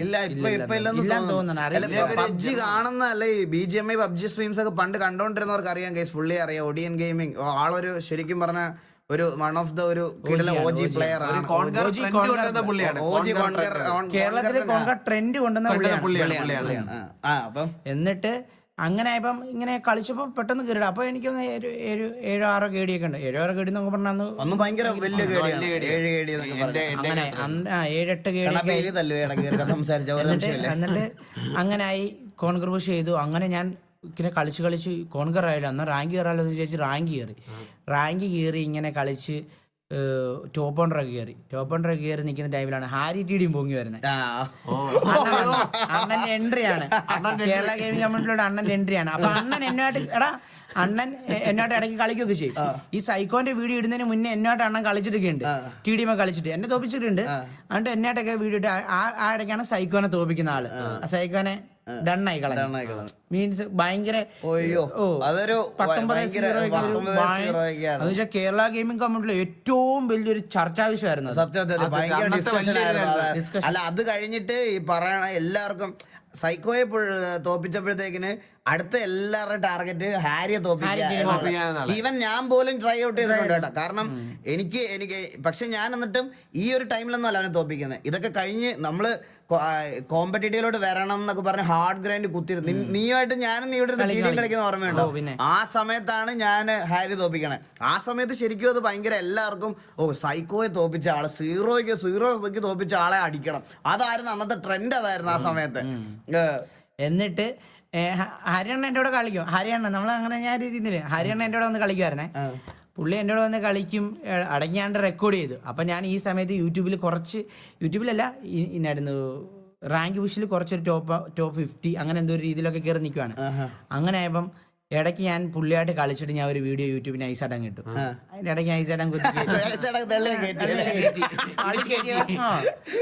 ഇല്ല ഇപ്പൊ ഇപ്പൊ ഇല്ലെന്ന് തോന്നുന്നു. പബ്ജി കാണുന്ന അല്ലെ B G M I PUBG streams ഒക്കെ പണ്ട് കണ്ടോണ്ടിരുന്നവർക്ക് അറിയാം കേസ് പുള്ളി അറിയാം ഒഡിയൻ ഗെയിമിംഗ് ആളൊരു ശരിക്കും പറഞ്ഞ ഒരു വൺ ഓഫ് ദ ഒരു ഒ ജി പ്ലെയർ ആണ് കേരളത്തിലെ ട്രെൻഡ് കൊണ്ടുവന്ന പുള്ളിയാണ് പുള്ളിയാണ് പുള്ളിയാണ് ആ അപ്പം എന്നിട്ട് അങ്ങനെ ആയപ്പം ഇങ്ങനെ കളിച്ചപ്പോൾ പെട്ടെന്ന് കയറിട അപ്പോൾ എനിക്കൊന്ന് ഏഴ് ഏഴ് ഏഴോ ആറോ കേടിയൊക്കെ ഉണ്ട്. ഏഴോ ആറോ കേടി എന്നൊക്കെ പറഞ്ഞാൽ അന്ന് അന്ന് ഭയങ്കര വലിയ ഗേടിയാണ് ഏഴ് കേടി എന്നൊക്കെ പറഞ്ഞു അങ്ങനെ ആ ഏഴെട്ട് സംസാരിച്ച എന്നിട്ട് അങ്ങനെ ആയി കോൺഗ്രസ് പുഷ് ചെയ്തു. അങ്ങനെ ഞാൻ ഇങ്ങനെ കളിച്ച് കളിച്ച് കോൺകർ ആയാലും അന്ന് റാങ്ക് കയറാമല്ലോ എന്ന് വിചാരിച്ച് റാങ്ക് കയറി. റാങ്ക് കയറി ഇങ്ങനെ കളിച്ച് ടോപ്പ് ഓൺ റഗ് കയറി. ടോപ്പ് ഓൺ റഗ് കയറി നിൽക്കുന്ന ടൈമിലാണ് ഹാരി ടീഡിയും പൊങ്ങി വരുന്നത്. ആ. എൻട്രിയാണ് എൻട്രി ആണ്. കേരള ഗെയിമിംഗ് കമ്മ്യൂണിറ്റിയുടെ അണ്ണൻ എൻട്രിയാണ് അപ്പൊ അണ്ണൻ എന്നായിട്ട് എടാ അണ്ണൻ എന്നോട്ട് ഇടയ്ക്ക് കളിക്കുകയൊക്കെ ചെയ്യും. ഈ സൈക്കോന്റെ വീഡിയോ ഇടുന്നതിന് മുന്നേ എന്നോട്ട് അണ്ണൻ കളിച്ചിട്ടൊക്കെ ഉണ്ട് ടി ഡി എം കളിച്ചിട്ട്. എന്നെ തോപ്പിച്ചിട്ടുണ്ട്. അതുകൊണ്ട് എന്നോട്ടൊക്കെ വീഡിയോ ഇട്ട് ആ- ഇടയ്ക്കാണ് സൈക്കോനെ തോപ്പിക്കുന്ന ആൾ. ആ സൈക്കോനെ ഡണ്ണായി കളഞ്ഞു. മീൻസ് ഭയങ്കര അതൊരു പത്തൊമ്പത് കേരള ഗെയിമിംഗ് കമ്മ്യൂണിറ്റിയിലെ ഏറ്റവും വലിയൊരു ചർച്ചാ വിഷയമായിരുന്നു. സത്യത്തിൽ അല്ല അത് കഴിഞ്ഞിട്ട് ഈ പറയണ എല്ലാവർക്കും സൈക്കോയെ തോപ്പിച്ചപ്പോഴത്തേക്കിന് അടുത്ത എല്ലാവരുടെ ടാർഗറ്റ് ഹാരിയെ തോപ്പിക്കുക ഈവൻ ഞാൻ പോലും ട്രൈ ഔട്ട് ചെയ്തിട്ടുണ്ട് കേട്ടോ. കാരണം എനിക്ക് എനിക്ക് പക്ഷെ ഞാൻ എന്നിട്ടും ഈ ഒരു ടൈമിലൊന്നും അല്ല അവനെ തോപ്പിക്കുന്നത്. ഇതൊക്കെ കഴിഞ്ഞ് നമ്മൾ കോമ്പറ്റീറ്റീവിലോട്ട് വരണം എന്നൊക്കെ പറഞ്ഞ് ഹാർഡ് ഗ്രൈൻഡ് കുത്തിരുന്നു നീയുമായിട്ട് ഞാനും നീ ഇവിടെ ടീം കളിക്കുന്ന ഓർമ്മയുണ്ടോ? പിന്നെ. ആ സമയത്താണ് ഞാൻ ഹാരി തോപ്പിക്കണേ. ആ സമയത്ത് ശരിക്കും അത് ഭയങ്കര എല്ലാവർക്കും ഓ സൈക്കോയെ തോപ്പിച്ച ആളെ സീറോയ്ക്ക് സീറോയ്ക്ക് തോപ്പിച്ച ആളെ അടിക്കണം. അതായിരുന്നു അന്നത്തെ ട്രെൻഡ് അതായിരുന്നു ആ സമയത്ത്. എന്നിട്ട് ഹരിയണ്ണ എന്റെ കൂടെ കളിക്കും? ഹരിയണ്ണ നമ്മൾ അങ്ങനെ ഞാൻ രീതിയിൽ ഹരിയണ്ണ എന്റെ കൂടെ വന്ന് കളിക്കുമായിരുന്നേ പുള്ളി എന്റെ കൂടെ വന്ന് കളിക്കും അടങ്ങിയാണ്ട് റെക്കോർഡ് ചെയ്തു. അപ്പം ഞാൻ ഈ സമയത്ത് യൂട്യൂബിൽ കുറച്ച് യൂട്യൂബിലല്ല ഇന്നായിരുന്നു റാങ്ക് പുഷിൽ കുറച്ചൊരു ടോപ്പ് ടോപ്പ് ഫിഫ്റ്റി അങ്ങനെ എന്തോ ഒരു രീതിയിലൊക്കെ കയറി നിൽക്കുവാണ് അങ്ങനെ ആയപ്പം ഇടയ്ക്ക് ഞാൻ പുള്ളിയായിട്ട് കളിച്ചിട്ട് ഞാൻ ഒരു വീഡിയോ യൂട്യൂബിന് ഐസാടം കിട്ടും. അതിന്റെ ഇടയ്ക്ക് ഐസാടം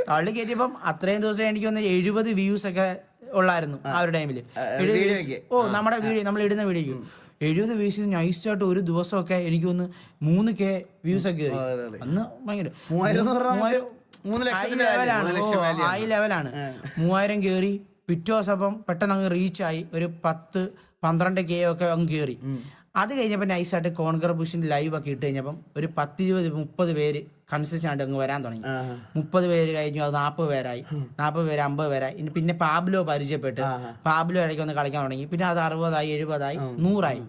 തള്ളി കയറ്റിയപ്പം അത്രയും ദിവസം എനിക്ക് ഒന്ന് എഴുപത് വ്യൂസ് ഒക്കെ ഉള്ളായിരുന്നു ആ. ഒരു ടൈമിൽ ഓ നമ്മുടെ വീഡിയോ നമ്മൾ ഇടുന്ന വീഡിയോക്ക് എഴുപത് വ്യൂസ് നൈസായിട്ട് ഒരു ദിവസമൊക്കെ എനിക്കൊന്ന് മൂന്ന് കെ വ്യൂസ് ഒക്കെ അന്ന് ഭയങ്കര ഹൈ ലെവലാണ് മൂവായിരം കേറി പിറ്റേ ദിവസം പെട്ടെന്ന് അങ്ങ് റീച്ചായി ഒരു പത്ത് പന്ത്രണ്ട് കെ ഒക്കെ അങ്ങ് കയറി അത് കഴിഞ്ഞപ്പോൾ നൈസായിട്ട് കോൺകർ ബുഷിന്റെ ലൈവ് ഒക്കെ ഇട്ട് കഴിഞ്ഞപ്പം ഒരു പത്തിരുപത് മുപ്പത് പേര് കൺസിസ്റ്റന്റ് ആയിട്ട് അങ്ങ് വരാൻ തുടങ്ങി. മുപ്പത് പേര് കഴിഞ്ഞു അത് നാൽപ്പത് പേരായി. നാൽപ്പത് പേര് അമ്പത് പേരായി. ഇനി പിന്നെ പാബ്ലോ പരിചയപ്പെട്ട് പാബ്ലോ ഇടയ്ക്ക് ഒന്ന് കളിക്കാൻ തുടങ്ങി. പിന്നെ അത് അറുപതായി എഴുപതായി നൂറായി.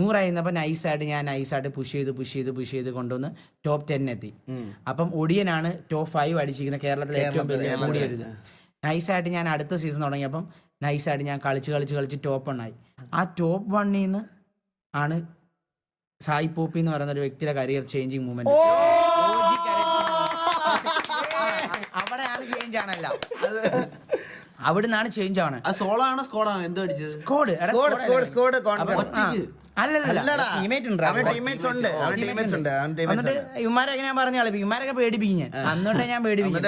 നൂറായി നിന്നപ്പോൾ നൈസായിട്ട് ഞാൻ നൈസായിട്ട് പുഷ് ചെയ്ത് പുഷ് ചെയ്ത് പുഷ് ചെയ്ത് കൊണ്ടുവന്ന് ടോപ്പ് ടെൻ എത്തി. അപ്പം ഒടിയനാണ് ടോപ്പ് ഫൈവ് അടിച്ചിരിക്കുന്നത് കേരളത്തിലെ ഏറ്റവും വലിയ കൂടിയൊരിത് നൈസായിട്ട് ഞാൻ അടുത്ത സീസൺ തുടങ്ങിയപ്പം നൈസായിട്ട് ഞാൻ കളിച്ച് കളിച്ച് കളിച്ച് ടോപ്പ് വണ്ണായി ആ ടോപ്പ് വണ്ണിൽ നിന്ന് ആണ് സായി പോപ്പി എന്ന് പറയുന്ന ഒരു വ്യക്തിയുടെ കരിയർ ചേഞ്ചിങ് മൂവ്മെന്റ് അവിടെയാണ് ചേഞ്ച് ആണല്ല. അവിടുന്നാണ് ചേഞ്ച് ആണ്. അത് സോളോ ആണോ സ്കോഡ് ആണോ? എന്തോ അടിച്ചത്? സ്കോഡ് സ്കോഡ് സ്കോഡ് സ്കോഡ് അല്ലല്ല ടീമേറ്റ് ഉണ്ട് അവൻ ടീമേറ്റ്സ് ഉണ്ട് അവൻ ടീമേറ്റ്സ് ഉണ്ട്. അവൻ ടീമേറ്റ്സ് എന്നിട്ട് ഇവന്മാരൊക്കെ ഞാൻ പറഞ്ഞു കളിപ്പിക്കും ഇവന്മാരൊക്കെ പേടിപ്പിക്കും ഞാൻ. അന്നോട്ടെ ഞാൻ പേടിപ്പിക്കും.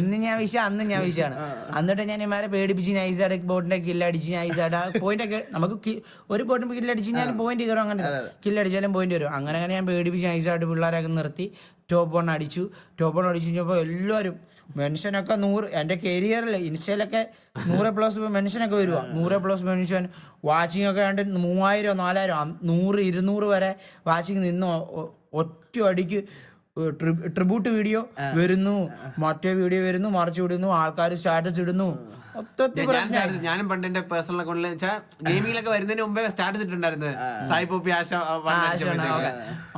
ഇന്ന് ഞാൻ വിഷ അന്ന് ഞാൻ വിഷയാണ്. എന്നിട്ട് ഞാൻ ഇമാരെ പേടിപ്പിച്ച് നൈസായിട്ട് ബോട്ടിന്റെ കില്ലടിച്ച് നൈസായിട്ട് പോയിന്റ് ഒക്കെ നമുക്ക് ഒരു ബോട്ടിന് കില്ലടിച്ച് ഞാൻ പോയിന്റ് കയറും അങ്ങനെ കില്ലടിച്ചാലും പോയിന്റ് വരും. അങ്ങനെ അങ്ങനെ ഞാൻ പേടിപ്പിച്ച് നൈസായിട്ട് പിള്ളേരൊക്കെ നിർത്തി. ടോപ്പ് വൺ അടിച്ചു ടോപ്പ് വൺ അടിച്ചു കഴിഞ്ഞപ്പോൾ എല്ലാവരും മെൻഷനൊക്കെ നൂറ് എന്റെ കരിയറിൽ ഇൻസ്റ്റയിലൊക്കെ നൂറ് പ്ലസ് മെൻഷനൊക്കെ വരുക നൂറ് പ്ലസ് മെൻഷൻ വാച്ചിങ് ഒക്കെ കണ്ട് മൂവായിരം നാലായിരം നൂറ് ഇരുന്നൂറ് വരെ വാച്ചിങ് നിന്ന് ഒറ്റ അടിക്ക് ട്രിബ്യൂട്ട് വീഡിയോ വരുന്നു. മറ്റേ വീഡിയോ വരുന്നു. മറിച്ച് വിടുന്നു. ആൾക്കാർ സ്റ്റാറ്റസ് ഇടുന്നു. ഞാനും പണ്ട് എന്റെ പേഴ്സണൽ അക്കൗണ്ടിൽ വെച്ചാൽ ഗെയിമിങ്ങിലൊക്കെ വരുന്നതിന് മുമ്പേ സ്റ്റാറ്റസ് ഇട്ടിട്ടുണ്ടായിരുന്നു. സായി പോപ്പി ആശ.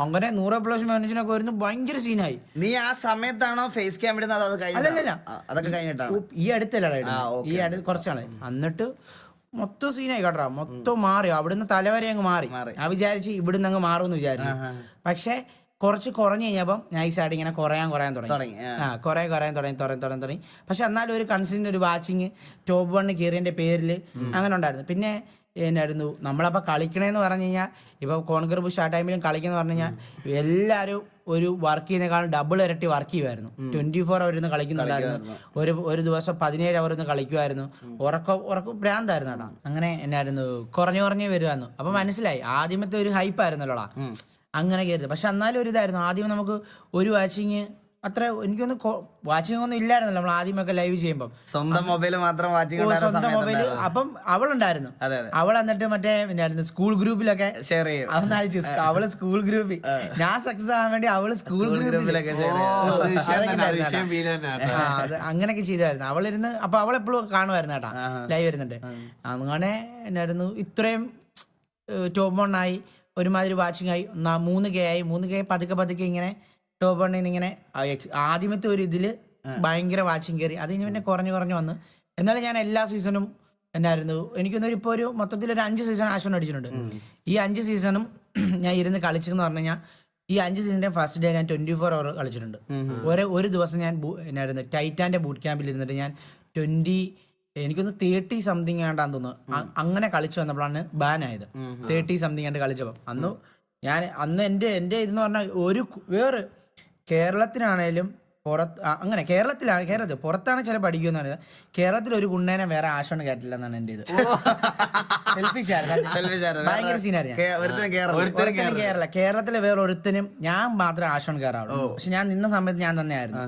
അങ്ങനെ നൂറ് പ്ലസ് മനുഷ്യനൊക്കെ വരുന്നു. ഭയങ്കര സീനായി നീ ആ സമയത്താണോ ഫേസ് ക്യാം ഇടുന്നത്? അതൊക്കെ കഴിഞ്ഞിട്ടാണ്? ഈ അടുത്തല്ല ഈ അടുത്ത് കുറച്ചാണ് എന്നിട്ട് മൊത്തം സീനായി കേട്ടോ. മൊത്തം മാറി. അവിടുന്ന് തലവരെ അങ്ങ് മാറി. ഞാൻ വിചാരിച്ച് ഇവിടുന്ന് അങ്ങ് മാറുമെന്ന് വിചാരിച്ചു. പക്ഷെ കുറച്ച് കുറഞ്ഞു കഴിഞ്ഞപ്പം നൈസായിട്ട് ഇങ്ങനെ കുറയാൻ കുറയാൻ തുടങ്ങി. ആ. കുറെ കുറേ കുറയാൻ തുടങ്ങി തുടങ്ങി തുടങ്ങി തുടങ്ങി. പക്ഷെ എന്നാലും ഒരു കൺസിസ്റ്റന്റ് ഒരു വാച്ചിങ് ടോപ്പ് വണ്ണ് കയറിയതിന്റെ പേരിൽ അങ്ങനെ ഉണ്ടായിരുന്നു. പിന്നെ എന്നായിരുന്നു നമ്മളപ്പോൾ കളിക്കണേന്ന് പറഞ്ഞു കഴിഞ്ഞാൽ ഇപ്പോൾ കോൺഗ്രസ് ബുഷ് ആ ടൈമിലും കളിക്കുന്ന പറഞ്ഞു കഴിഞ്ഞാൽ എല്ലാവരും ഒരു വർക്ക് ചെയ്യുന്നതിനേക്കാളും ഡബിൾ ഇരട്ടി വർക്ക് ചെയ്യുമായിരുന്നു ട്വന്റി ഫോർ അവർ ഇരുന്ന് കളിക്കുന്നുണ്ടായിരുന്നു. ഒരു ഒരു ദിവസം പതിനേഴ് അവർ ഇരുന്ന് കളിക്കുമായിരുന്നു ഉറക്കം ഉറക്കം ഭ്രാന്തായിരുന്നു അങ്ങനെ എന്നായിരുന്നു കുറഞ്ഞു കുറഞ്ഞു വരുമായിരുന്നു അപ്പൊ മനസ്സിലായി ആദ്യമത്തെ ഒരു ഹൈപ്പ് ആയിരുന്നല്ലോടാ. അങ്ങനെ കയറി പക്ഷെ എന്നാലും ഒരു ഇതായിരുന്നു ആദ്യം നമുക്ക് ഒരു വാച്ചിങ് അത്ര എനിക്കൊന്ന് വാച്ചിങ് ഒന്നും ഇല്ലായിരുന്നല്ലോ നമ്മൾ ആദ്യമൊക്കെ ലൈവ് ചെയ്യുമ്പോൾ സ്വന്തം മൊബൈൽ മാത്രം വാച്ചിങ് സ്വന്തം മൊബൈൽ അപ്പം അവളുണ്ടായിരുന്നു. അതെ, അതെ. അവൾ എന്നിട്ട് മറ്റേ പിന്നെ സ്കൂൾ ഗ്രൂപ്പിലൊക്കെ ഷെയർ ചെയ്യും. അതൊന്ന് അയച്ചു. അവൾ സ്കൂൾ ഗ്രൂപ്പിൽ ഞാൻ സക്സസ് ആവാൻ വേണ്ടി അവൾ സ്കൂൾ ഗ്രൂപ്പിലൊക്കെ അങ്ങനെയൊക്കെ ചെയ്തായിരുന്നു. അവളിരുന്ന് അപ്പൊ അവൾ എപ്പോഴും കാണുമായിരുന്നു കേട്ടാ. ലൈവ് വരുന്നുണ്ട്. അങ്ങനെ എന്നായിരുന്നു ഇത്രയും ടോപ്പ് വൺ ആയി. ഒരുമാതിരി വാച്ചിങ് ആയി. മൂന്ന് കെ ആയി. മൂന്ന് കെ പതുക്കെ പതുക്കെ ഇങ്ങനെ ടോപ്പ് വണ്ണിൽ നിന്ന് ഇങ്ങനെ ആദ്യമത്തെ ഒരു ഇതിൽ ഭയങ്കര വാച്ചിങ് കയറി അത് കഴിഞ്ഞ് പിന്നെ കുറഞ്ഞു കുറഞ്ഞു വന്ന്. എന്നാലും ഞാൻ എല്ലാ സീസണും എന്നായിരുന്നു. എനിക്കൊന്നൊരു ഇപ്പോൾ ഒരു മൊത്തത്തിൽ ഒരു അഞ്ച് സീസൺ ആശം അടിച്ചിട്ടുണ്ട്. ഈ അഞ്ച് സീസണും ഞാൻ ഇരുന്ന് കളിച്ചെന്ന് പറഞ്ഞു കഴിഞ്ഞാൽ ഈ അഞ്ച് സീസണിന്റെ ഫസ്റ്റ് ഡേ ഞാൻ ട്വന്റി ഫോർ അവർ കളിച്ചിട്ടുണ്ട് ഒരു ഒരു ദിവസം ഞാൻ എന്നായിരുന്നു ടൈറ്റാന്റെ ബൂട്ട് ക്യാമ്പിൽ ഇരുന്നിട്ട് ഞാൻ ട്വന്റി എനിക്കൊന്ന് തേർട്ടി സംതിങ് ആണ്ടാന്ന് തോന്നുന്നു. അങ്ങനെ കളിച്ചു വന്നപ്പോഴാണ് ബാൻ ആയത്. തേർട്ടി സംതിങ് ആണ്ട് കളിച്ചപ്പോ. അന്ന് ഞാൻ അന്ന് എന്റെ എന്റെ ഇതെന്ന് പറഞ്ഞാൽ ഒരു വേറെ കേരളത്തിനാണേലും പുറത്ത് അങ്ങനെ കേരളത്തിലാണ് കേരളത്തിൽ പുറത്താണ് ചില പഠിക്കുമെന്ന് പറയുന്നത് കേരളത്തിൽ ഒരു ഗുണ്ടേനെ വേറെ ആശാണ് കേട്ടില്ല എന്നാണ് എന്റെ ഇത്. സെൽഫിഷ് ആയിരുന്നു ഭയങ്കര സീനായിരുന്നു ഒരുത്തരം കേരളം കേരളത്തിലെ വേറെ ഒരുത്തനും ഞാൻ മാത്രമേ ആശോൺ കയറാവുള്ളൂ പക്ഷെ ഞാൻ നിന്ന സമയത്ത് ഞാൻ തന്നെയായിരുന്നു.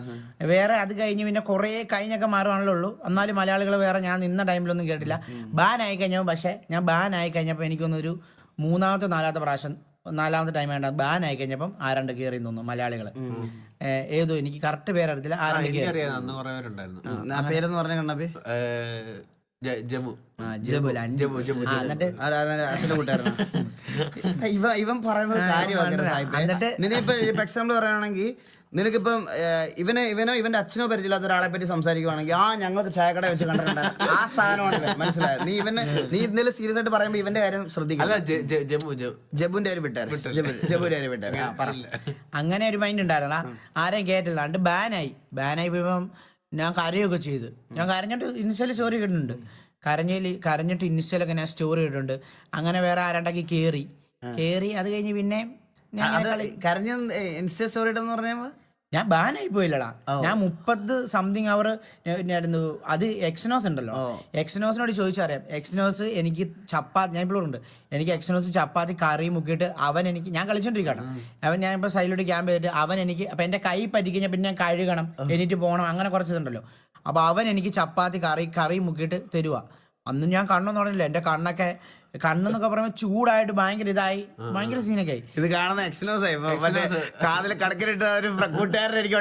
വേറെ അത് കഴിഞ്ഞ് പിന്നെ കുറേ കഴിഞ്ഞൊക്കെ മാറുവാണല്ലോ ഉള്ളൂ. എന്നാലും മലയാളികൾ വേറെ ഞാൻ നിന്ന ടൈമിലൊന്നും കേട്ടില്ല. ബാൻ ആയി കഴിഞ്ഞപ്പോൾ പക്ഷേ ഞാൻ ബാൻ ആയി കഴിഞ്ഞപ്പോൾ എനിക്കൊന്നൊരു മൂന്നാമത്തെ നാലാമത്തെ പ്രാവശ്യം നാലാമത്തെ ടൈം വേണ്ട ബാൻ ആയി കഴിഞ്ഞപ്പം ആരാണ്ട് കയറി തോന്നുന്നു മലയാളികൾ ഏതോ എനിക്ക് കറക്റ്റ് പേരറിയത്തില്ല. ആരാണ്ട് കയറി ആ പേരെന്ന് പറഞ്ഞ കണ്ണപ്പി. ഏഹ്, ജ- ജമ്മു ആ, ജബുൽ, അഞ്ച്. ജമ്മു ജമ്മു ആ, എന്നിട്ട് അച്ഛന്റെ കൂട്ടുകാരനാ. ഇവ ഇവൻ പറയുന്നത് കാര്യമാണ് എന്നിട്ട് ഇപ്പൊ എക്സാമ്പിൾ പറയുകയാണെങ്കിൽ നിനക്കിപ്പം ഇവനെ ഇവന് ഇവനോ ഇവന്റെ അച്ഛനോ പരിചയമില്ലാത്ത ഒരാളെ പറ്റി സംസാരിക്കുവാണെങ്കിൽ ആ ഞങ്ങൾക്ക് ചായക്കട വെച്ച് കണ്ടിട്ടുണ്ട്. ആ സാധനമാണ് ഇവൻ. മനസ്സിലായത് നീ ഇവനെ നീ ഇന്നലെ സീരിയസ് ആയിട്ട് പറയുമ്പോൾ ഇവന്റെ കാര്യം ശ്രദ്ധിക്കും ജബുന്റെ ഒരു വിട്ടാർ ജബുന്റെ ഒരു വിട്ടാർ അങ്ങനെ ഒരു മൈൻഡ് ഉണ്ടായിരുന്നാ ആരെയും കേട്ടില്ല അണ്ട് ബാനായി ബാനായി പോയപ്പം ഞാൻ കരയൊക്കെ ചെയ്ത്. ഞാൻ കരഞ്ഞിട്ട് ഇൻസ്റ്റയിൽ സ്റ്റോറി ഇടുന്നുണ്ട് കരഞ്ഞതിൽ കരഞ്ഞിട്ട് ഇൻസ്റ്റയിലൊക്കെ ഞാൻ സ്റ്റോറി ഇടുന്നുണ്ട് അങ്ങനെ വേറെ ആരാണ്ടാക്കി കയറി കയറി അത് കഴിഞ്ഞ് പിന്നെ അത് കരഞ്ഞ ഇൻസ്റ്റ സ്റ്റോറി ഇട്ടെന്ന് പറഞ്ഞാൽ ഞാൻ ബാനായി പോയില്ലടാ. ഞാൻ മുപ്പത് സംതിങ് അവർ ആയിരുന്നു അത് എക്സ്നോസ് ഉണ്ടല്ലോ. എക്സ്നോസിനോട് ചോദിച്ചറിയാം. എക്സ്നോസ് എനിക്ക് ചപ്പാത്തി ഞാൻ ഇപ്പോഴും ഉണ്ട്. എനിക്ക് എക്സ്നോസ് ചപ്പാത്തി കറി മുക്കിയിട്ട് അവൻ എനിക്ക് ഞാൻ കളിച്ചോണ്ടിരിക്കട്ടെ. അവൻ ഞാൻ ഇപ്പോൾ സൈഡിലോട്ട് ക്യാമ്പ് ചെയ്തിട്ട് അവൻ എനിക്ക് അപ്പൊ എന്റെ കൈ പറ്റിക്കഴിഞ്ഞാൽ പിന്നെ ഞാൻ കഴുകണം. എനിക്ക് പോകണം അങ്ങനെ കുറച്ച് ഇതുണ്ടല്ലോ. അപ്പൊ അവൻ എനിക്ക് ചപ്പാത്തി കറി കറി മുക്കിയിട്ട് തരുക അന്ന് ഞാൻ കണ്ണെന്ന് പറഞ്ഞില്ല എന്റെ കണ്ണൊക്കെ കണ്ണെന്നൊക്കെ പറയുമ്പോ ചൂടായിട്ട് ഭയങ്കര ഇതായി ഭയങ്കര സീനൊക്കെ ആയി ഇത് കാണുന്ന എക്സ്നോസ് ആയി. മറ്റേ കാതിൽ കടക്കിലിട്ട ഒരു കൂട്ടുകാരൻ എനിക്ക്.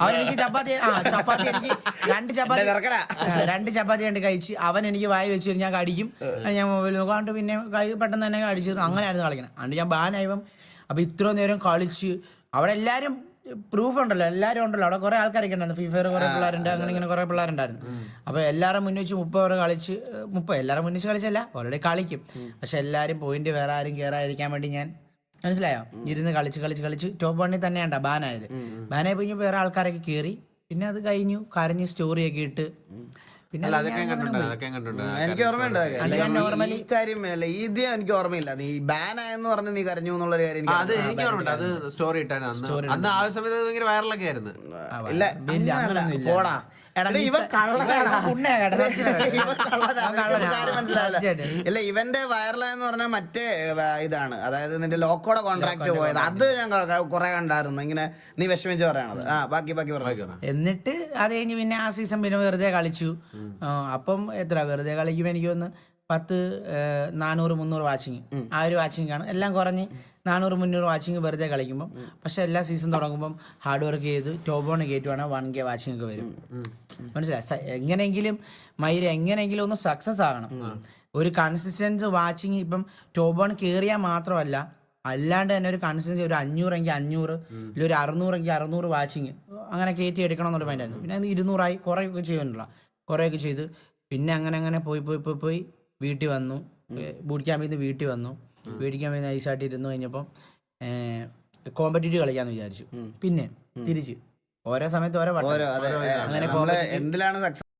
അവൻ എനിക്ക് ചപ്പാത്തി ആ ചപ്പാത്തി എനിക്ക് രണ്ട് ചപ്പാത്തി രണ്ട് ചപ്പാത്തി കണ്ട് കഴിച്ച് അവൻ എനിക്ക് വായി വെച്ച് ഞാൻ കടിക്കും. ഞാൻ മൊബൈൽ നോക്കാണ്ട് പിന്നെ കൈ പെട്ടെന്ന് തന്നെ കടിച്ചു അങ്ങനെയായിരുന്നു കളിക്കണം. അതുകൊണ്ട് ഞാൻ ബാനായപ്പം അപ്പൊ ഇത്ര നേരം കളിച്ച് അവിടെ എല്ലാരും പ്രൂഫ് ഉണ്ടല്ലോ എല്ലാവരും ഉണ്ടല്ലോ. അവിടെ കുറെ ആൾക്കാരൊക്കെ ഉണ്ടായിരുന്നു ഫ്രീ ഫയർ കുറെ പിള്ളേരുണ്ട് അങ്ങനെ ഇങ്ങനെ കുറെ പിള്ളേരുണ്ടായിരുന്നു. അപ്പൊ എല്ലാവരും മുന്നിൽ വെച്ച് മുപ്പത് വരെ കളിച്ച് മുപ്പത് എല്ലാവരും മുന്നിൽ വെച്ച് കളിച്ചല്ല ഓൾറെഡി കളിക്കും. പക്ഷെ എല്ലാവരും പോയിന്റ് വേറെ ആരും കയറാതിരിക്കാൻ വേണ്ടി ഞാൻ മനസ്സിലായോ? ഇരുന്ന് കളിച്ച് കളിച്ച് കളിച്ച് ടോപ്പ് വണ്ണിൽ തന്നെയാണ്ടാ ബാനായത്. ബാനായി പോയി വേറെ ആൾക്കാരൊക്കെ കയറി പിന്നെ അത് കഴിഞ്ഞു കരഞ്ഞ് സ്റ്റോറിയൊക്കെ ഇട്ട്. പിന്നെ എനിക്ക് ഓർമ്മയുണ്ട്. ഈ- കാര്യം അല്ല ഇത് എനിക്ക് ഓർമ്മയില്ല. നീ ബാൻ ആയെന്ന് പറഞ്ഞ് നീ കരഞ്ഞു എന്നുള്ള ഒരു കാര്യം എനിക്ക് അത് എനിക്ക് ഓർമ്മയുണ്ട്. അത് സ്റ്റോറി ഇട്ടാണ് അന്ന് അന്ന് ആ സമയത്ത് ഭയങ്കര വൈറലൊക്കെ ആയിരുന്നു. ഇല്ല. പോടാ. ഇല്ല ഇവന്റെ വൈറലായെന്ന് പറഞ്ഞാൽ മറ്റേ ഇതാണ്. അതായത് നിന്റെ ലോക്കോടെ കോൺട്രാക്ട് പോയത്. അത് ഞാൻ കുറെ കണ്ടായിരുന്നു. ഇങ്ങനെ നീ വിഷമിച്ച് പറയണത്. ആ ബാക്കി ബാക്കി പറഞ്ഞു എന്നിട്ട് അത് കഴിഞ്ഞ് പിന്നെ ആ സീസൺ പിന്നെ വെറുതെ കളിച്ചു. അപ്പം എത്ര? വെറുതെ കളിക്കുമ്പോൾ എനിക്ക് ഒന്ന് പത്ത് നാനൂറ് മുന്നൂറ് വാച്ചിങ്. ആ ഒരു വാച്ചിങ് കാണും. എല്ലാം കുറഞ്ഞ് നാനൂറ് മുന്നൂറ് വാച്ചിങ് വെറുതെ കളിക്കുമ്പോൾ പക്ഷെ എല്ലാ സീസൺ തുടങ്ങുമ്പോൾ ഹാർഡ് വർക്ക് ചെയ്ത് ഓൺ കയറ്റുവാണെങ്കിൽ വൺ കെ വാച്ചിങ് ഒക്കെ വരും മനസ്സിലായി? എങ്ങനെയെങ്കിലും മയിര എങ്ങനെയെങ്കിലും ഒന്ന് സക്സസ് ആകണം. ഒരു കൺസിസ്റ്റൻസ് വാച്ചിങ് ഇപ്പം ടോബോൺ കയറിയാൽ മാത്രമല്ല അല്ലാണ്ട് തന്നെ ഒരു കൺസിസ്റ്റൻസി ഒരു അഞ്ഞൂറെങ്കിൽ അഞ്ഞൂറ് ഇല്ല ഒരു അറുന്നൂറെങ്കിൽ അറുന്നൂറ് വാച്ചിങ് അങ്ങനെ കയറ്റി എടുക്കണം എന്നൊരു മൈൻഡായിരുന്നു പിന്നെ അത് ഇരുന്നൂറായി കുറേയൊക്കെ ചെയ്യുന്നുണ്ടല്ലോ കുറേയൊക്കെ ചെയ്ത് പിന്നെ അങ്ങനെ അങ്ങനെ പോയി പോയി പോയി പോയി വീട്ടിൽ വന്നു. ബൂട്ട് ക്യാമ്പിൽ നിന്ന് വീട്ടിൽ വന്നു. വീട്ടിൽ ക്യാമ്പിൽ നിന്ന് ഐസായിട്ട് ഇരുന്നു കഴിഞ്ഞപ്പം കോമ്പറ്റീറ്റീവ് കളിക്കാന്ന് വിചാരിച്ചു. പിന്നെ തിരിച്ച്. ഓരോ സമയത്ത് ഓരോ വട്ടം. അങ്ങനെ എന്തിലാണ്